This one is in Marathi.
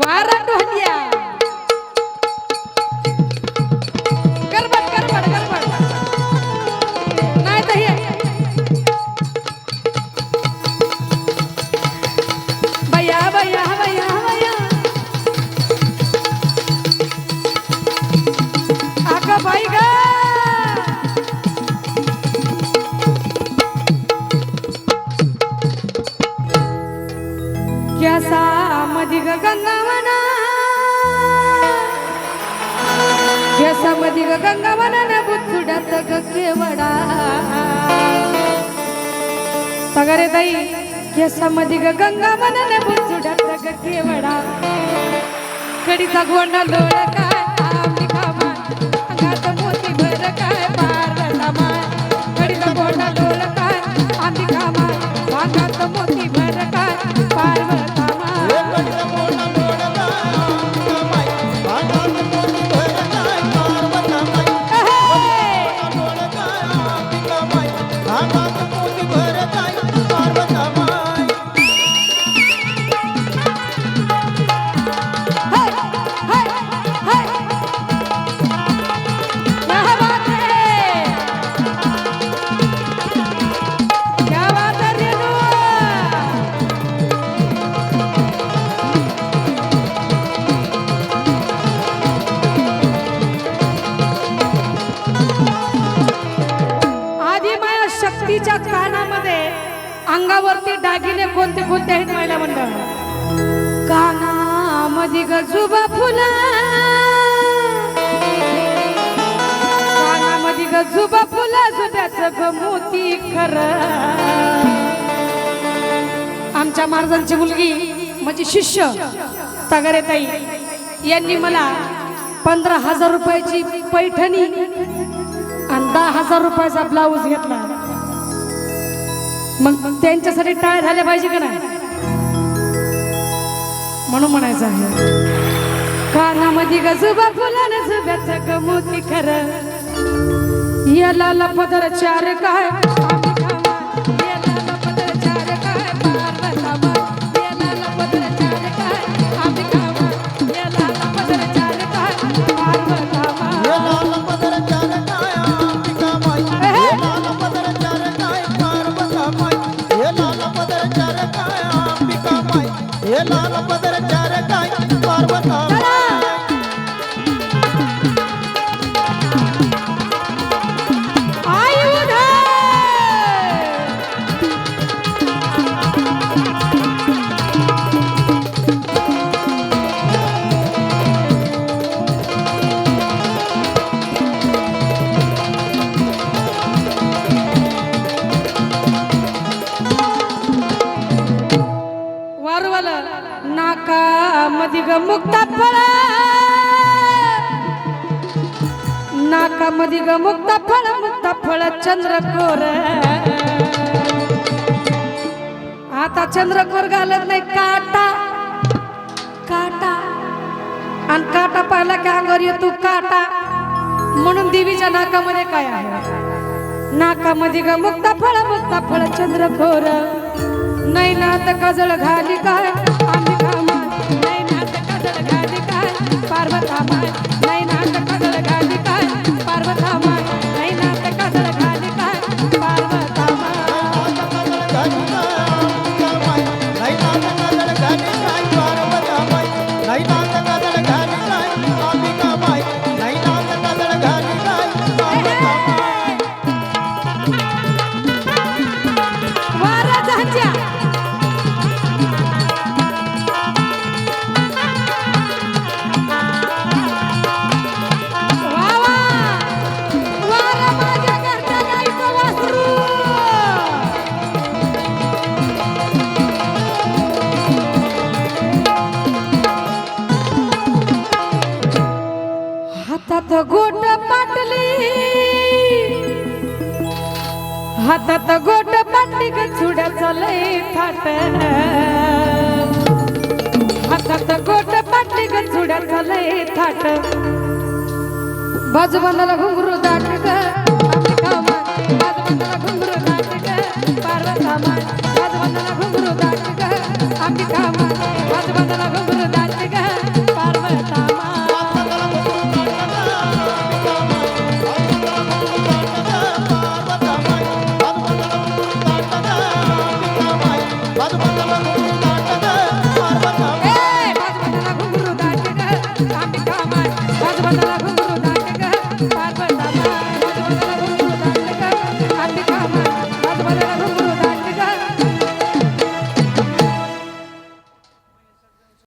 वारा ढोलिया गडबड गडबड गडबड. नाही तर हे. बया बया बया बया बाई ग गंगावना. क्यासा मधी ग गंगावना न बुचुड्यात ग ताई क्यासा मधी ग गंगावना न बुचुड्यात कडीचा गोंडा लोळ अंगावरती दागिने कोणते कोणते आहेत महिला मंडळ? कानामध्ये गजुबा फुला. कानामध्ये गजुबा फुला जुब्याचं गमोती मोती आमच्या महाराजांची मुलगी म्हणजे शिष्य तगारे ताई यांनी मला पंधरा हजार रुपयाची पैठणी आणि दहा हजार रुपयाचा ब्लाऊज घेतला. मग त्यांच्यासाठी टाळ झाल्या पाहिजे का नाही? म्हणून म्हणायचं आहे कानामध्ये गजुबा फुलानं जुब्याचं ग मोती खरं. याला लपदर चार काय? लाल पदर चार काय पार्वता मधी ग मुक्ता फळ. नाका मधी ग मुक्ता फळ मुक्ता फळ चंद्रकोर. आता चंद्रकोर घालत नाही काटा. काटा. आणि काटा पाहिला की अंगावर येतो काटा. म्हणून देवीच्या नाकामध्ये काय आहे? नाकामध्ये ग मुक्ता फळ मुक्ता फळ चंद्रकोर. नाही ना तर कजळ घाली काय? काय गोट पाटली. हातात गोट पाटली ग चुड्याचा चालय थाट. हातात गोट पाटली ग चुड्याचा चालय थाट. बाजूबांधाला घुंगरू दाट